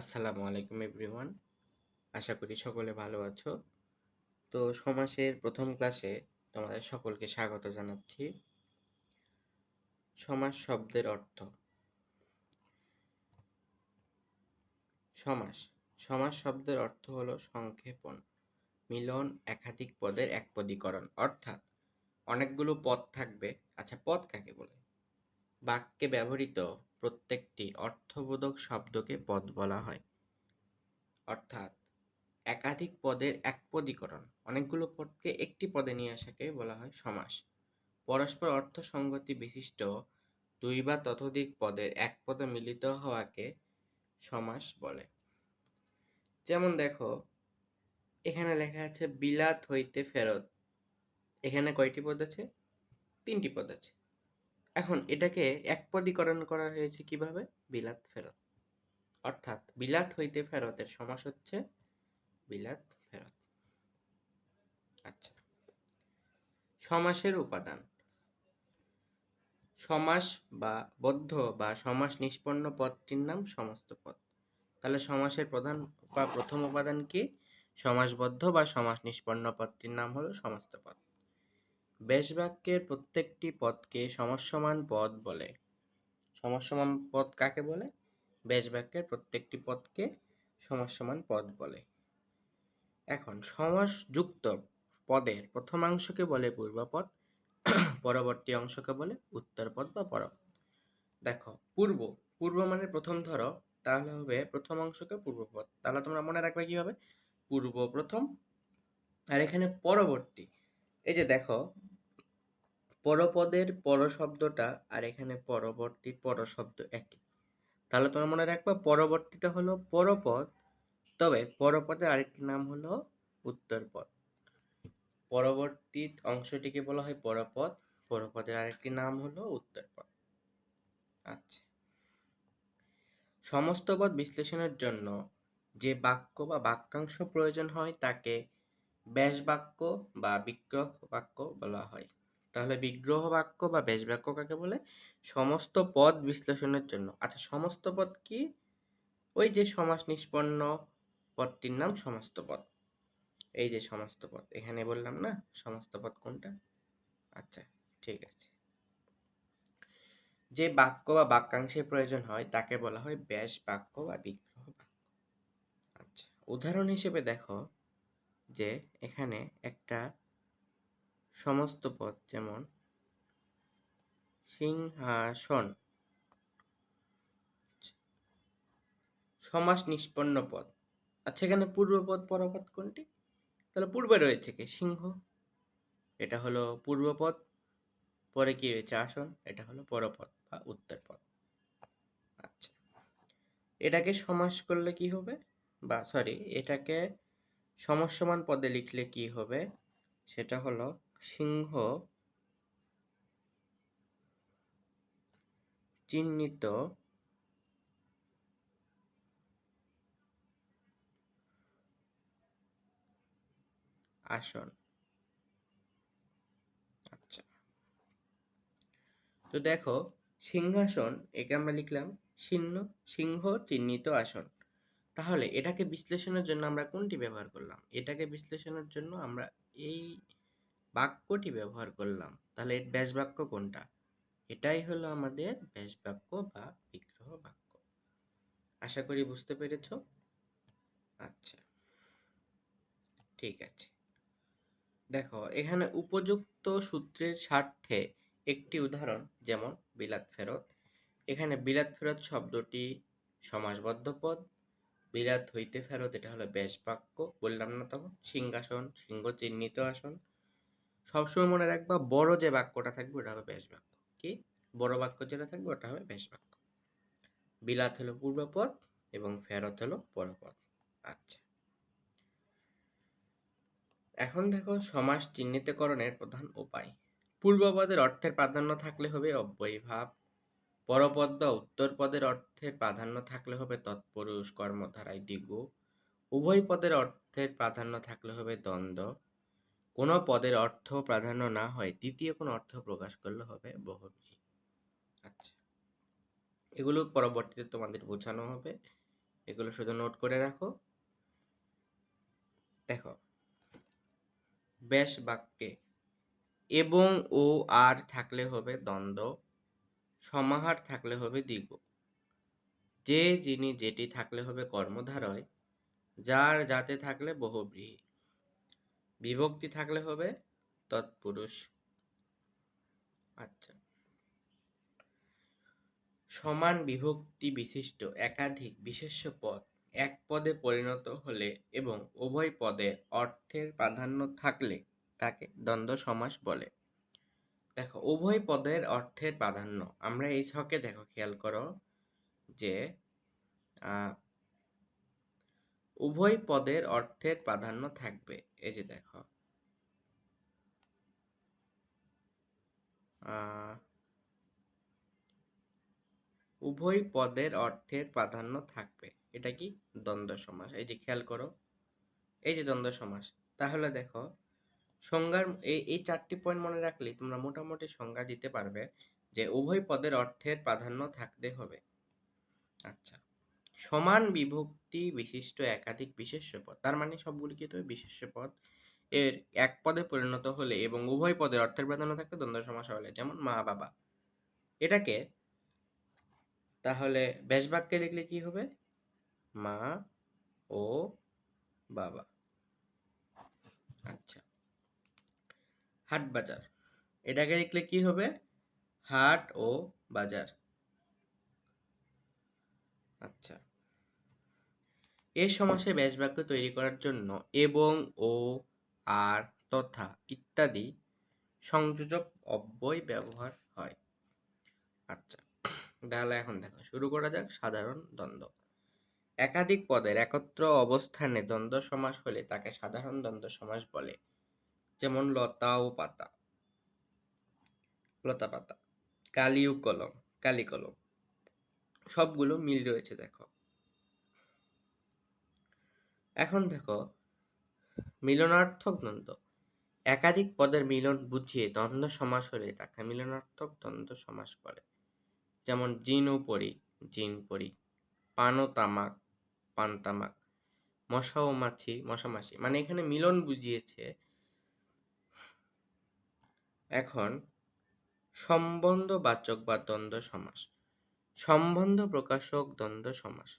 আসসালামু আলাইকুম এভরিওয়ান। আশা করি সকলে ভালো আছো। তো সমাসের প্রথম ক্লাসে তোমাদের সকলকে স্বাগত জানাচ্ছি। সমাস শব্দের অর্থ। সমাস। সমাস শব্দের অর্থ হলো সংক্ষেপণ। মিলন একাধিক পদের একপদীকরণ অর্থাৎ অনেকগুলো পদ থাকবে। আচ্ছা পদ কাকে বলে? বাক্যে ব্যবহৃত প্রত্যেকটি অর্থবোধক শব্দকে পদ বলা হয়। অর্থাৎ একাধিক পদের একপদীকরণ অনেকগুলো পদকে একটি পদে নিয়ে আসাকে বলা হয় সমাস। পরস্পর অর্থ সংগতি বিশিষ্ট দুই বা ততোধিক পদের এক পদে মিলিত হওয়াকে সমাস বলে। যেমন দেখো, এখানে লেখা আছে, বিলাত হইতে ফেরত। এখানে কয়টি পদ আছে? তিনটি পদ আছে। এখন এটাকে একপদীকরণ করা হয়েছে কীভাবে? বিলাত ফেরত। অর্থাৎ বিলাত হইতে ফেরতের সমাস হচ্ছে বিলাত ফেরত। আচ্ছা। সমাসের উপাদান। সমাস বা বদ্ধ বা সমাস নিষ্পন্ন পদটির নাম সমস্ত পদ। তাহলে সমাসের প্রধান বা প্রথম উপাদান কি? সমাসবদ্ধ বা সমাস নিষ্পন্ন পদটির নাম হলো সমস্ত পদ। বেশ বাক্যের প্রত্যেকটি পদকে সমসমান পদ বলে। সমসমান পদ কাকে বলে? বেশ বাক্যের প্রত্যেকটি পদকে সমসমান পদ বলে। এখন সমাস যুক্ত পদের প্রথমাংশকে বলে পূর্বপদ, পরবর্তী অংশকে বলে উত্তরপদ বা পরপদ। দেখো, পূর্ব পূর্ব মানে প্রথম ধরো, তাহলে হবে প্রথম অংশকে পূর্বপদ। তাহলে তোমরা মনে রাখবে কীভাবে? পূর্ব প্রথম, আর এখানে পরবর্তী। এই যে দেখো পরপদের পর শব্দটা আর এখানে পরবর্তী পর শব্দ একই। তাহলে তোমার মনে রাখবা পরবর্তীটা হলো পরপদ, তবে পরপদের আরেকটি নাম হলো উত্তরপদ। পরবর্তী অংশটিকে বলা হয় পরপদ, পরপদের আরেকটি নাম হলো উত্তরপদ। আচ্ছা। সমস্ত পদ বিশ্লেষণের জন্য যে বাক্য বা বাক্যাংশ প্রয়োজন হয় তাকে ব্যাস বাক্য বা বিগ্রহ বাক্য বলা হয়। তাহলে বিগ্রহ বাক্য বা বেশ বাক্য কাকে বলে? সমস্ত পদ বিশ্লেষণের জন্য। আচ্ছা সমস্ত পদ কি? ওই যে সমাস নিষ্পন্ন পদটির নাম সমস্ত পদ। এই যে সমস্ত পদ, এখানে বললাম না? সমস্ত পদ কোনটা? আচ্ছা ঠিক আছে। যে বাক্য বা বাক্যাংশের প্রয়োজন হয়, তাকে বলা হয় ব্যাস বাক্য বা বিগ্রহ বাক্য। আচ্ছা উদাহরণ হিসেবে দেখো যে এখানে একটা সমস্ত পদ যেমন সিংহাসন, সমাস নিষ্পন্ন পদ আচ্ছা এখানে পূর্বপদ পরপদ কোনটি? তাহলে পূর্বে রয়েছে কি? সিংহ। এটা হলো পূর্বপদ পরে কি রয়েছে আসন? এটা হলো পরপদ বা উত্তর পদ আচ্ছা এটাকে সমাস করলে কি হবে? বা সরি এটাকে সমস্যমান পদে লিখলে কি হবে? সেটা হলো সিংহ চিহ্নিত আসন। আচ্ছা। তো দেখো, সিংহাসন, একে আমরা লিখলাম সিংহ সিংহ চিহ্নিত আসন। তাহলে এটাকে বিশ্লেষণের জন্য আমরা কোনটি ব্যবহার করলাম? এটাকে বিশ্লেষণের জন্য আমরা এই বাক্যটি ব্যবহার করলাম, তাহলে এর ব্যাস বাক্য কোনটা? এটাই হলো আমাদের ব্যাস বাক্য বা বিগ্রহ বাক্য। আশা করি বুঝতে পেরেছ? আচ্ছা ঠিক আছে। দেখো, এখানে উপযুক্ত সূত্রের স্বার্থে একটি উদাহরণ, যেমন বিলাত ফেরত। এখানে বিলাত ফেরত শব্দটি সমাসবদ্ধ পদ, বিলাত হইতে ফেরত, এটা হলো ব্যাস বাক্য, বললাম না তখন, সিংহাসন সিংহ চিহ্নিত আসন। সবসময় মনে রাখবা, বড় যে বাক্যটা থাকবে, ওটা হবে ব্যাস বাক্য। কি? বড় বাক্য যেটা থাকবে, ওটা হবে ব্যাস বাক্য। বিলাত হলো পূর্বপদ এবং ফেরত হলো পরপদ। আচ্ছা। এখন দেখো, সমাস চিহ্নিতকরণের প্রধান উপায়। পূর্বপদের অর্থের প্রাধান্য থাকলে হবে অব্যয়ীভাব, পরপদ বা উত্তর পদের অর্থের প্রাধান্য থাকলে হবে তৎপুরুষ, কর্মধারায় দ্বিগু, উভয় পদের অর্থের প্রাধান্য থাকলে হবে দ্বন্দ্ব কোনো পদের অর্থ প্রাধান্য না হয়, তৃতীয় কোনো অর্থ প্রকাশ করলে হবে বহুব্রী আচ্ছা। এগুলো পরবর্তীতে তোমাদের বোঝানো হবে। এগুলো শুধু নোট করে রাখো। দেখো। বেশ বাক্যে এবং ও আর থাকলে হবে দ্বন্দ্ব, সমাহার থাকলে হবে দ্বিগু যে যিনি যেটি থাকলে হবে কর্মধারয়, যার যাতে থাকলে বহুব্রীহি। বিভক্তি থাকলে হবে তৎপুরুষ। আচ্ছা। সমান বিভক্তি বিশিষ্ট একাধিক বিশেষ্য পদ এক পদে পরিণত হলে এবং উভয় পদের অর্থের প্রাধান্য থাকলে তাকে দ্বন্দ্ব সমাস বলে। দেখো, উভয় পদের অর্থের প্রাধান্য। আমরা এই ছকে, দেখো, খেয়াল করো যে উভয় পদের অর্থের প্রাধান্য থাকবে। এই যে দেখো। উভয় পদের অর্থের প্রাধান্য থাকবে। এটা কি? দ্বন্দ্ব সমাস। এই যে খেয়াল করো। এই যে দ্বন্দ্ব সমাস। তাহলে দেখো, সংজ্ঞার এই চারটি পয়েন্ট মনে রাখলে তোমরা মোটামুটি সংজ্ঞা দিতে পারবে যে উভয় পদের অর্থের প্রাধান্য থাকতে হবে। আচ্ছা। সমান বিভক্তি বিশিষ্ট একাধিক বিশেষ্য পদ। তার মানে সবগুলি কি তবে বিশেষ্য পদ? এর এক পদে পরিণত হলে এবং উভয় পদে অর্থের প্রাধান্য থাকলে দ্বন্দ্ব সমাস হলে, যেমন মা, বাবা। এটাকে তাহলে বেশ বাক্যে লিখলে কি হবে? মা ও বাবা। আচ্ছা। হাট বাজার। এটাকে লিখলে কি হবে? হাট ও বাজার। আচ্ছা। এ সমাসে ব্যাস বাক্য তৈরি করার জন্য এবং, ও, আর, তথা ইত্যাদি সংযোজক অব্যয় ব্যবহার হয়। আচ্ছা তাহলে এখন দেখো, শুরু করা যাক সাধারণ দ্বন্দ্ব। একাধিক পদের একত্র অবস্থানে দ্বন্দ্ব সমাস হলে তাকে সাধারণ দ্বন্দ্ব সমাস বলে, যেমন লতা ও পাতা। লতা পাতা কালি ও কলম কালি কলম সবগুলো মিল রয়েছে দেখো। এখন দেখো, মিলনার্থক দ্বন্দ্ব। একাধিক পদের মিলন বুঝিয়ে দ্বন্দ্ব সমাস হলে তাকে মিলনার্থক দ্বন্দ্ব সমাস বলে যেমন জিন ও পরি জিন পরি, পান ও তামাক, পান তামাক, মশা ও মাছি, মশা মাছি। মানে এখানে মিলন বুঝিয়েছে, এখন সম্বন্ধ বাচক বা দ্বন্দ্ব সমাস। সম্বন্ধ প্রকাশক দ্বন্দ্ব সমাস।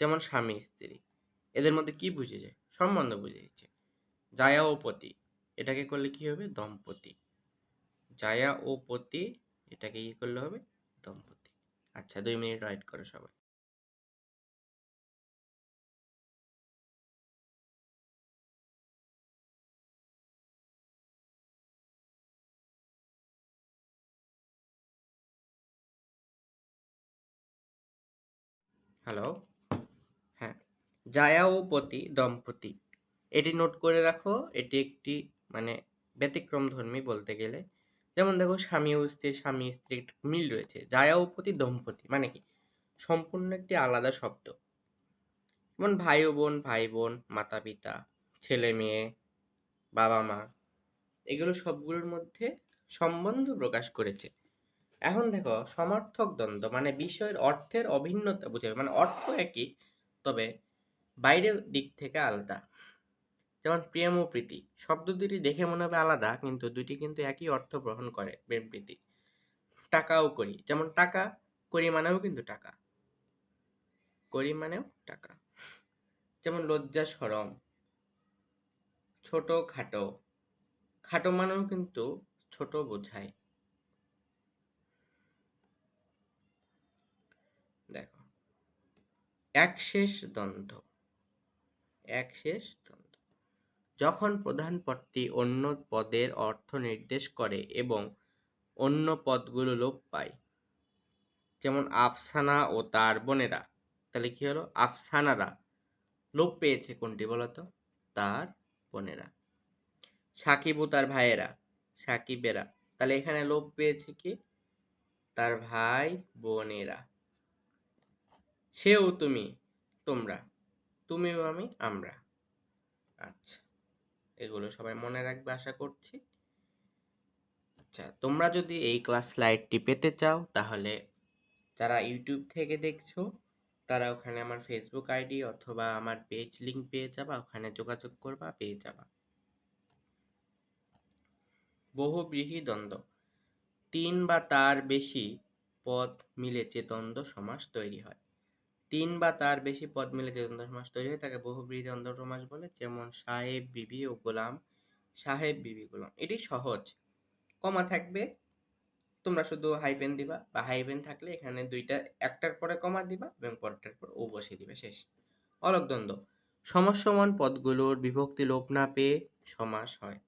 যেমন স্বামী, স্ত্রী। এদের মধ্যে কি বুঝেছে সম্বন্ধ বুঝেছে জায়া ও পতি এটাকে করলে কি হবে? দম্পতি। জায়া ও পতি এটাকে কি করলে হবে? দম্পতি। আচ্ছা দুই মিনিট রাইট করো সবাই। হ্যালো হ্যাঁ জায়া ও পতি দম্পতি। এটি নোট করে রাখো, এটি একটি মানে ব্যতিক্রম ধর্মী বলতে গেলে। যেমন দেখো, স্বামী ও স্ত্রী স্বামী স্ত্রী মিল রয়েছে। জায়া ও পতি দম্পতি মানে কি? সম্পূর্ণ একটি আলাদা শব্দ। যেমন ভাই ও বোন, ভাই বোন মাতা পিতা ছেলে মেয়ে, বাবা মা, এগুলো সবগুলোর মধ্যে সম্বন্ধ প্রকাশ করেছে। এখন দেখো, সমার্থক দ্বন্দ্ব মানে বিষয়ের অর্থের অভিন্নতা বুঝাবে মানে অর্থ একই, তবে বাইরের দিক থেকে আলাদা। যেমন প্রেম ও প্রীতি, শব্দ দুটি দেখে মনে হবে আলাদা, কিন্তু দুটি কিন্তু একই অর্থ গ্রহণ করে, প্রেম, প্রীতি। টাকাও করি, যেমন টাকা, করি মানেও কিন্তু টাকা। করি মানেও টাকা। যেমন লজ্জা, সরম ছোট খাটো খাটো মানেও কিন্তু ছোট বোঝায়। দেখো, এক শেষ দ্বন্দ্ব। একশেষ দ্বন্দ্ব যখন প্রধান পদটি অন্য পদের অর্থ নির্দেশ করে এবং অন্য পদগুলো লোপ পায়, যেমন আফসানা ও তার বোনেরা, তাহলে কি হলো? আফসানারা লোপ পেয়েছে কোনটি বলতো? তার বোনেরা। সাকিব ও তার ভাইয়েরা, সাকিবেরা, তাহলে এখানে লোপ পেয়েছে কি? তার ভাই বোনেরা। সেও তুমি, তোমরা। তুমিও আমি, আমরা। আচ্ছা এগুলো সবাই মনে রাখবে আশা করছি। আচ্ছা তোমরা যদি এই ক্লাস স্লাইডটি পেতে চাও, তাহলে যারা ইউটিউব থেকে দেখছ, তারা ওখানে আমার ফেসবুক আইডি অথবা আমার পেজ লিংক পেয়ে যাবা, ওখানে যোগাযোগ করবা, পেয়ে যাবা। বহুব্রীহি দ্বন্দ্ব। তিন বা তার বেশি পদ মিলে যে দ্বন্দ্ব সমাস তৈরি হয়। তিন বা তার বেশি পদ মিলে যে দ্বন্দ্ব সমাস তৈরি হয়, তাকে বহুব্রীহি দ্বন্দ্ব সমাস বলে। যেমন সাহেব, বিবি ও গোলাম। সাহেব, বিবি, গোলাম। এটি সহজ। কমা থাকবে। তোমরা শুধু হাইপেন দিবা বা হাইপেন থাকলে এখানে দুইটা, একটার পরে কমা দিবা এবং পরটার পর ও বসে দিবে। শেষ। অলক দ্বন্দ্ব। সমসমান পদগুলোর বিভক্তি লোপ না পেয়ে সমাস হয়।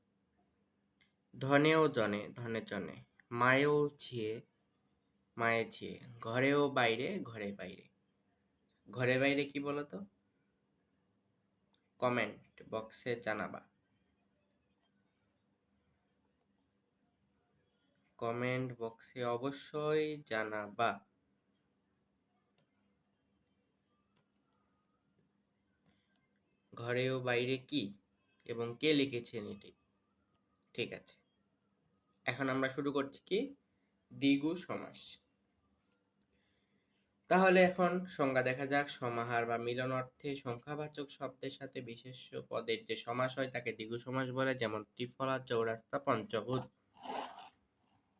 ধনেও জনে, ধনে জনে। মায়েও ছিয়ে মায়ে ছিয়ে ঘরেও বাইরে, ঘরে বাইরে। ঘরে বাইরে কি বলতো? কমেন্ট বক্সে জানাবা। কমেন্ট বক্সে অবশ্যই জানাবা। ঘরে ও বাইরে কি এবং কে লিখেছেন এটি? ঠিক আছে। এখন আমরা শুরু করছি কি? দ্বিগু সমাস। তাহলে এখন সংজ্ঞা দেখা যাক। সমাহার বা মিলন অর্থে সংখ্যাবাচক শব্দের সাথে বিশেষ্য পদের যে সমাস হয়, তাকে দ্বিগু সমাস বলে, যেমন ত্রিফলা, চৌরাস্তা পঞ্চভূত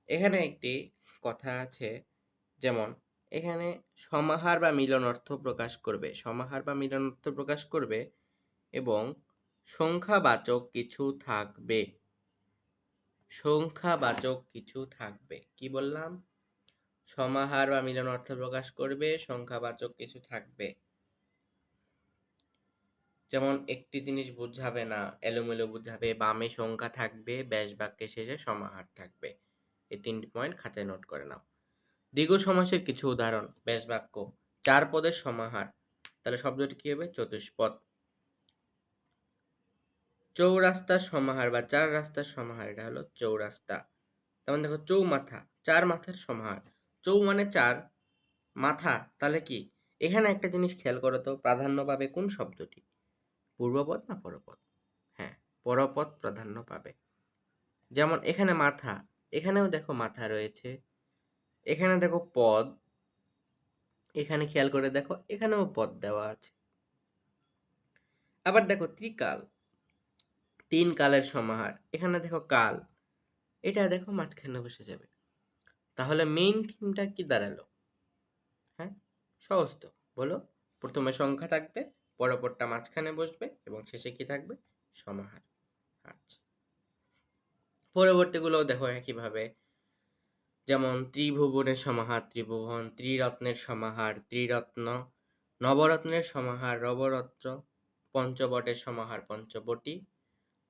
এখানে একটি কথা আছে, যেমন, এখানে সমাহার বা মিলন অর্থ প্রকাশ করবে। সমাহার বা মিলন অর্থ প্রকাশ করবে এবং সংখ্যাবাচক কিছু থাকবে। সংখ্যাবাচক কিছু থাকবে। কি বললাম? সমাহার বা মিলন অর্থ প্রকাশ করবে, সংখ্যাবাচক কিছু থাকবে। যেমন, একটি জিনিস বুঝাবে না, এলোমেলো বুঝাবে, বামে সংখ্যা থাকবে ব্যাস বাক্যের শেষে সমাহার থাকবে। এই তিনটি পয়েন্ট খাতায় নোট করে নাও। দ্বিগু সমাসের কিছু উদাহরণ ব্যাস বাক্য চার পদের সমাহার, তাহলে শব্দটি কি হবে? চতুষ্পদ চৌরাস্তার সমাহার বা চার রাস্তার সমাহার, এটা হলো চৌরাস্তা। তেমন দেখো, চৌমাথা, চার মাথার সমাহার। চৌ মানে চার মাথা, তাহলে কি? এখানে একটা জিনিস খেয়াল করো তো, প্রাধান্য পাবে কোন শব্দটি? পূর্বপদ না পরপদ? হ্যাঁ পরপদ প্রাধান্য পাবে। যেমন এখানে মাথা, এখানেও দেখো মাথা রয়েছে। এখানে দেখো পদ, এখানে খেয়াল করে দেখো, এখানেও পদ দেওয়া আছে। আবার দেখো ত্রিকাল, তিন কালের সমাহার, এখানে দেখো কাল, এটা দেখো মাঝখানে বসে যাবে। তাহলে মেইন থিমটা কি দাঁড়াল? হ্যাঁ সহজ তো। বলো, প্রথমে সংখ্যা থাকবে, পরপরটা মাঝখানে বসবে এবং শেষে কি থাকবে? সমাহার। আচ্ছা। পরবর্তীগুলোও দেখো একইভাবে। যেমন, ত্রিভুবনের সমাহার, ত্রিভুবন, ত্রিরত্নের সমাহার, ত্রিরত্ন, নবরত্নের সমাহার নবরত্ন পঞ্চবটের সমাহার, পঞ্চবটি,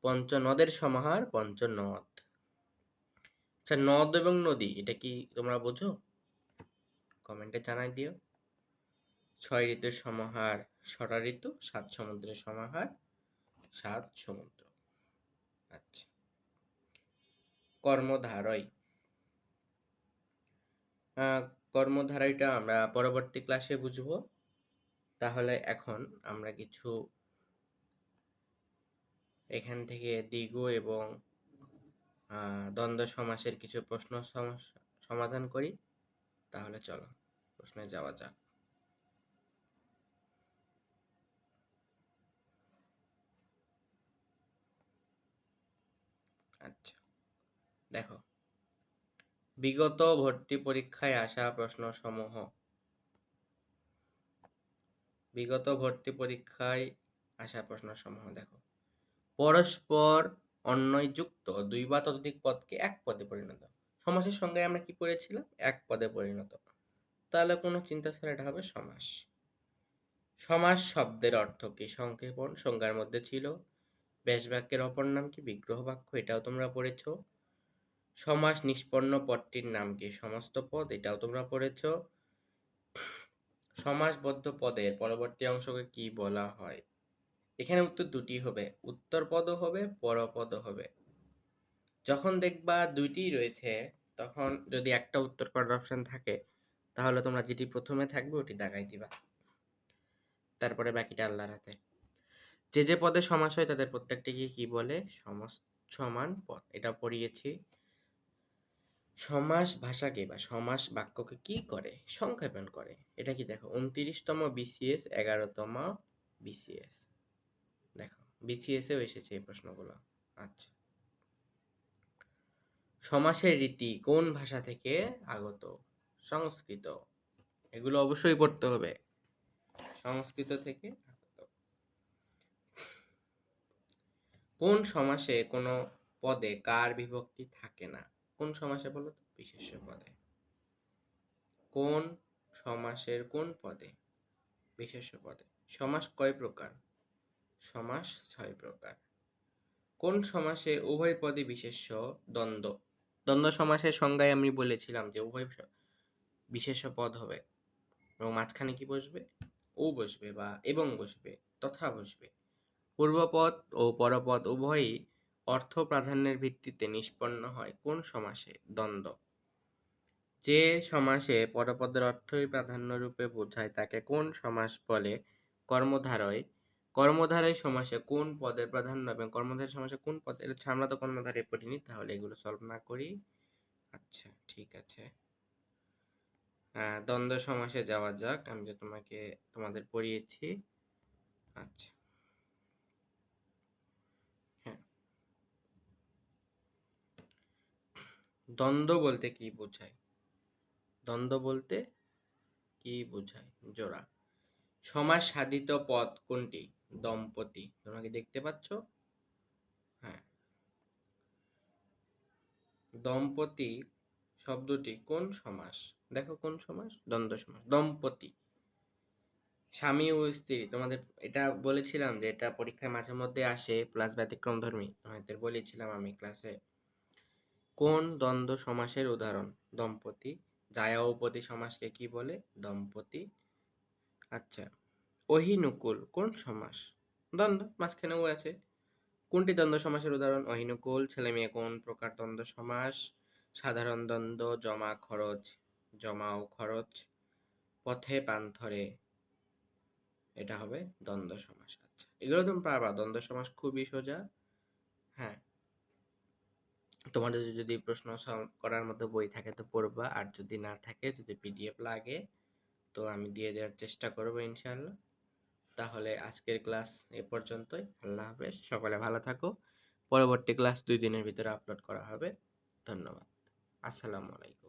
পঞ্চনদের সমাহার, পঞ্চনদ। আচ্ছা নদ এবং নদী, এটা কি তোমরা বোঝো? কমেন্টে জানাই দিও। ছয় ঋতুর সমাহার ষড়া ঋতু, সাত সমুদ্রের সমাহার, সাত সমুদ্র। আচ্ছা। কর্মধারয়। কর্মধারয়টা আমরা পরবর্তী ক্লাসে বুঝব। তাহলে এখন আমরা কিছু এখান থেকে দ্বিগু এবং দ্বন্দ্ব সমাসের কিছু প্রশ্ন সমাধান করি, তাহলে চলো, প্রশ্নে যাওয়া যাক। আচ্ছা দেখো, বিগত ভর্তি পরীক্ষায় আসা প্রশ্ন সমূহ বিগত ভর্তি পরীক্ষায় আসা প্রশ্ন সমূহ দেখো, পরস্পর অন্যযুক্ত দুই বা ততোধিক পদকে এক পদে পরিণত। সমাসের সঙ্গে আমরা কি পড়েছিলাম? এক পদে পরিণত। তাহলে কোনো চিন্তা ছাড়া এটা হবে সমাস। সমাস শব্দের অর্থ কি? সংক্ষেপণ, সংজ্ঞার মধ্যে ছিল। ব্যাস বাক্যের অপর নাম কি? বিগ্রহ বাক্য এটাও তোমরা পড়েছ। সমাস নিষ্পন্ন পদটির নাম কি? সমস্ত পদ, এটাও তোমরা পড়েছ। সমাসবদ্ধ পদের পরবর্তী অংশকে কি বলা হয়? এখানে উত্তর দুটি হবে। উত্তর পদও হবে পরপদও হবে। যখন দেখবা দুইটি রয়েছে, তখন যদি একটা উত্তর করার অপশন থাকে, তাহলে তোমরা যেটি প্রথমে থাকবে ওটি দাগাই দিবা। তারপরে বাকিটা আল্লাহর হাতে। যে যে পদে সমাস হয়, তাদের প্রত্যেকটিকে কি বলে? সমাস, সমান পদ। এটা পড়িয়েছি। সমাস ভাষাকে বা সমাস বাক্যকে কি করে? সংক্ষেপণ করে। এটা কি দেখো? উনত্রিশতম বিসিএস এগারোতম বিসিএস দেখো বিসিএস এও এসেছে এই প্রশ্নগুলো। আচ্ছা। সমাসের রীতি কোন ভাষা থেকে আগত? সংস্কৃত। এগুলো অবশ্যই পড়তে হবে। সংস্কৃত থেকে কোন সমাসে কোনো পদে কার বিভক্তি থাকে না? কোন সমাসে বলো তো? বিশেষ্য পদে। কোন সমাসের কোন পদে? বিশেষ্য পদে। সমাস কয় প্রকার? সমাস ছয় প্রকার। কোন সমাসে উভয় পদে বিশেষ্য? দ্বন্দ্ব। দ্বন্দ্ব সমাসের সংজ্ঞায় আমি বলেছিলাম যে উভয় বিশেষ্য পদ হবে। এবং মাঝখানে কি বসবে? ও বসবে বা এবং বসবে, তথা বসবে। পূর্বপদ ও পরপদ উভয়ই অর্থ প্রাধান্যের ভিত্তিতে নিষ্পন্ন হয় কোন সমাসে? দ্বন্দ্ব। যে সমাসে পরপদের অর্থই প্রাধান্য রূপে বোঝায় তাকে কোন সমাস বলে কর্মধারয় কর্মধারয় সমাসে কোন পদের প্রাধান্য এবং কর্মধারয় সমাসে কোন পদ, এটা আমরা তো কর্মধারয় পড়িনি, তাহলে এগুলো সলভ না করি। আচ্ছা ঠিক আছে। দ্বন্দ্ব সমাসে যাওয়া যাক, আমি যে তোমাকে, তোমাদের পড়িয়েছি। আচ্ছা। হ্যাঁ। দ্বন্দ্ব বলতে কি বোঝায়? দ্বন্দ্ব বলতে কি বোঝায়? জোড়া। সমাস সাধিত পদ কোনটি? দম্পতি। তোমরা কি দেখতে পাচ্ছ? হ্যাঁ। দম্পতি শব্দটি কোন সমাস? দেখো কোন সমাস? দ্বন্দ্ব সমাস। দম্পতি। স্বামী ও স্ত্রী। তোমাদের এটা বলেছিলাম যে এটা পরীক্ষায় মাঝে মধ্যে আসে প্লাস ব্যতিক্রম ধর্মী। তোমাদের বলেছিলাম আমি ক্লাসে কোন দ্বন্দ্ব সমাসের উদাহরণ? দম্পতি। জায়া উপতি সমাসকে কি বলে? দম্পতি। আচ্ছা। অহিনুকুল, কোন সমাস? দ্বন্দ্ব, মাঝখানে ও আছে। কোনটি দ্বন্দ্ব সমাসের উদাহরণ? অহিনুকুল ছেলে মেয়ে কোন প্রকার দ্বন্দ্ব সমাস? সাধারণ দ্বন্দ্ব, জমা খরচ জমা ও খরচ, পথে পান্থরে। এটা হবে দ্বন্দ্ব সমাস আচ্ছা। এগুলো তুমি পারবা, দ্বন্দ্ব সমাস খুবই সোজা। হ্যাঁ। তোমাদের যদি প্রশ্ন করার মতো বই থাকে তো পড়বা, আর যদি না থাকে, যদি পিডিএফ লাগে, তো আমি দিয়ে দেওয়ার চেষ্টা করব, ইনশাআল্লাহ। তাহলে আজকের ক্লাস এ পর্যন্তই। আল্লাহ হাফেজ। সকলে ভালো থাকো। পরবর্তী ক্লাস দুই দিনের ভিতরে আপলোড করা হবে। ধন্যবাদ। আসসালামু আলাইকুম।